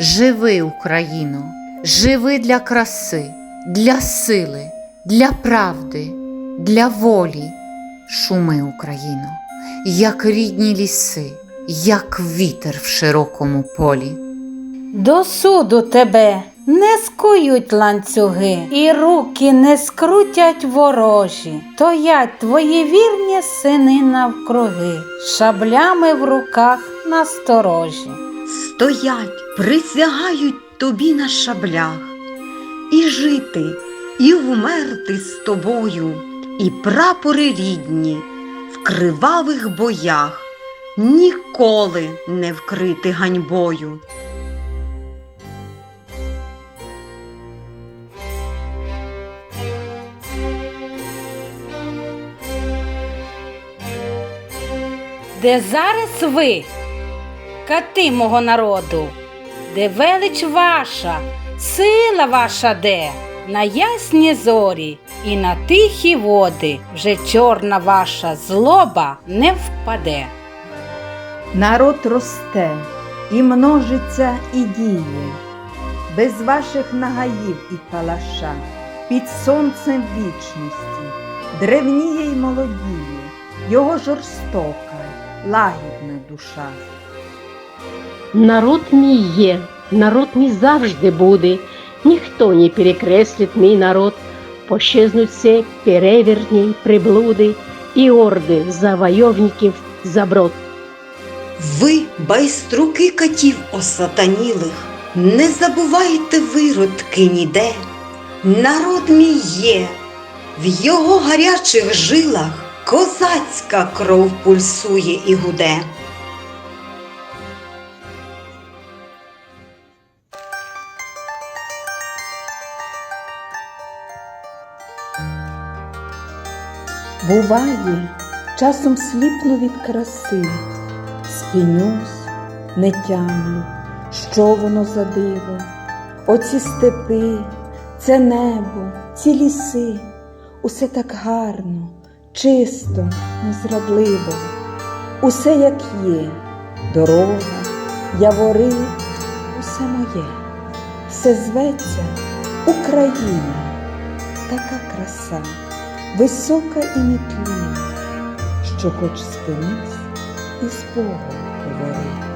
Живи, Україно, живи для краси, для сили, для правди, для волі. Шуми, Україно, як рідні ліси, як вітер в широкому полі. До суду тебе не скують ланцюги, і руки не скрутять ворожі. Стоять твої вірні сини навкруги, шаблями в руках насторожі. Стоять, присягають тобі на шаблях, і жити, і вмерти з тобою, і прапори рідні в кривавих боях ніколи не вкрити ганьбою. Де зараз ви, кати мого народу, де велич ваша, сила ваша де, на ясні зорі і на тихі води вже чорна ваша злоба не впаде. Народ росте і множиться і діє, без ваших нагаїв і палаша, під сонцем вічності, древніє й молодіє, його жорстока, лагідна душа. Народ мій є, народ мій завжди буде, ніхто не перекреслить мій народ, пощезнуть все перевірні приблуди і орди завойовників заброд. Ви, байструки катів осатанілих, не забувайте виродки ніде. Народ мій є, в його гарячих жилах козацька кров пульсує і гуде. Буває, часом сліпну від краси, спінюсь, не тямлю, що воно за диво. Оці степи, це небо, ці ліси, усе так гарно, чисто, незрадливо, усе як є, дорога, явори, усе моє, все зветься Україна, така краса висока і нетлінна, що хоч спинись і з Богом говори.